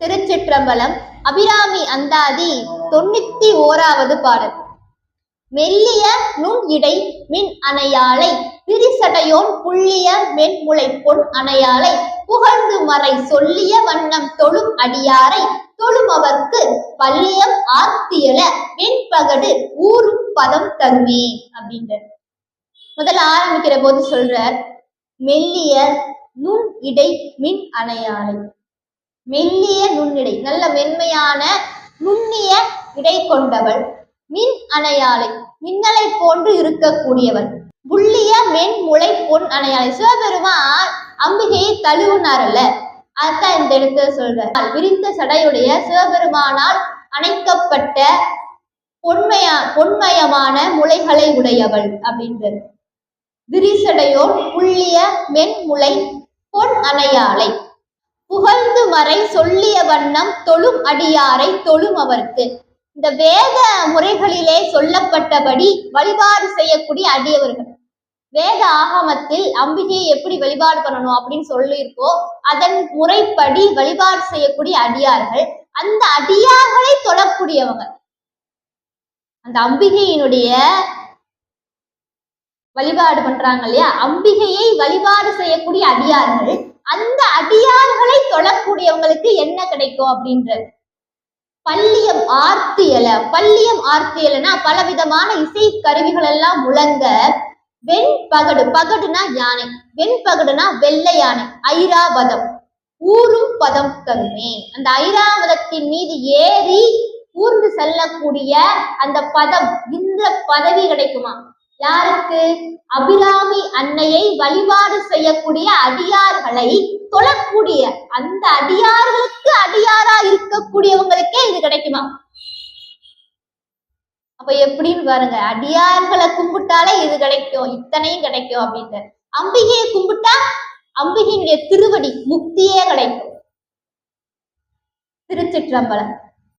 திருச்சிற்றம்பலம் அபிராமி அந்தாதி தொண்ணூத்தி ஓராவது பாடல். மெல்லிய நுண் இடை மின் அணையாளை விரிசடையோன் புள்ளிய மென்முளை பொன் அணையாளை புகழ்ந்து மறை சொல்லிய வண்ணம் தொழும் அடியாரை தொழும் அவர்க்கு பள்ளியம் ஆர்த்தியல வெண்பகடு ஊரும் பதம் தருமே அப்படின்ற முதல்ல ஆரம்பிக்கிற போது சொல்றார் மெல்லிய நுண் இடை மின் அணையாளை மெல்லிய நுண்ணிடை நல்ல மென்மையான நுண்ணிய இடை கொண்டவள் மின் அணையாளை மின்னலை போன்று இருக்கக்கூடியவள். புள்ளிய மென்முளை பொன் அணையாளை சிவபெருமான் அம்பிகையை தழுவுனார்ல அதான் இந்த இடத்துல சொல்ற விரிந்த சடையுடைய சிவபெருமானால் அணைக்கப்பட்ட பொன்மையா பொன்மயமான முளைகளை உடையவள் அப்படின்றது விரிசடையோர் புள்ளிய மென்முளை பொன் அணையாளை புகழ்ந்து மறை சொல்லிய வண்ணம் தொழும் அடியாரை தொழும் அவர்க்கு. இந்த வேத முறைகளிலே சொல்லப்பட்டபடி வழிபாடு செய்யக்கூடிய அடியவர்கள். வேத ஆகமத்தில் அம்பிகையை எப்படி வழிபாடு பண்ணணும் அப்படின்னு சொல்லியிருக்கோ அதன் முறைப்படி வழிபாடு செய்யக்கூடிய அடியார்கள் அந்த அடியார்களை தொழக்கூடியவங்க. அந்த அம்பிகையினுடைய வழிபாடு பண்றாங்க இல்லையா? அம்பிகையை வழிபாடு செய்யக்கூடிய அடியார்கள் அந்த அடியார்களை தொழக்கூடியவங்களுக்கு என்ன கிடைக்கும் அப்படின்றது? பள்ளியம் ஆர்த்தியல பள்ளியம் ஆர்த்தியலனா பலவிதமான இசை கருவிகள் எல்லாம் முழங்க வெண் பகடு பகடுனா யானை. வெண்பகடுனா வெள்ளை யானை. ஐராவதம். ஊரும் பதம் கருமே அந்த ஐராவதத்தின் மீது ஏறி ஊர்ந்து செல்லக்கூடிய அந்த பதம் இந்த பதவி கிடைக்குமா? யாருக்கு? அபிராமி அன்னையை வழிபாடு செய்யக்கூடிய அடியார்களை தொழக்கூடிய அந்த அடியார்களுக்கு அடியாரா இருக்கக்கூடியவங்களுக்கே இது கிடைக்குமா? அப்ப எப்படின்னு பாருங்க. அடியார்களை கும்பிட்டாலே இது கிடைக்கும். இத்தனையும் கிடைக்கும் அப்படின்னு அம்பிகையை கும்பிட்டா அம்பிகையினுடைய திருவடி முக்தியே கிடைக்கும். திருச்சிற்றம்பலம்.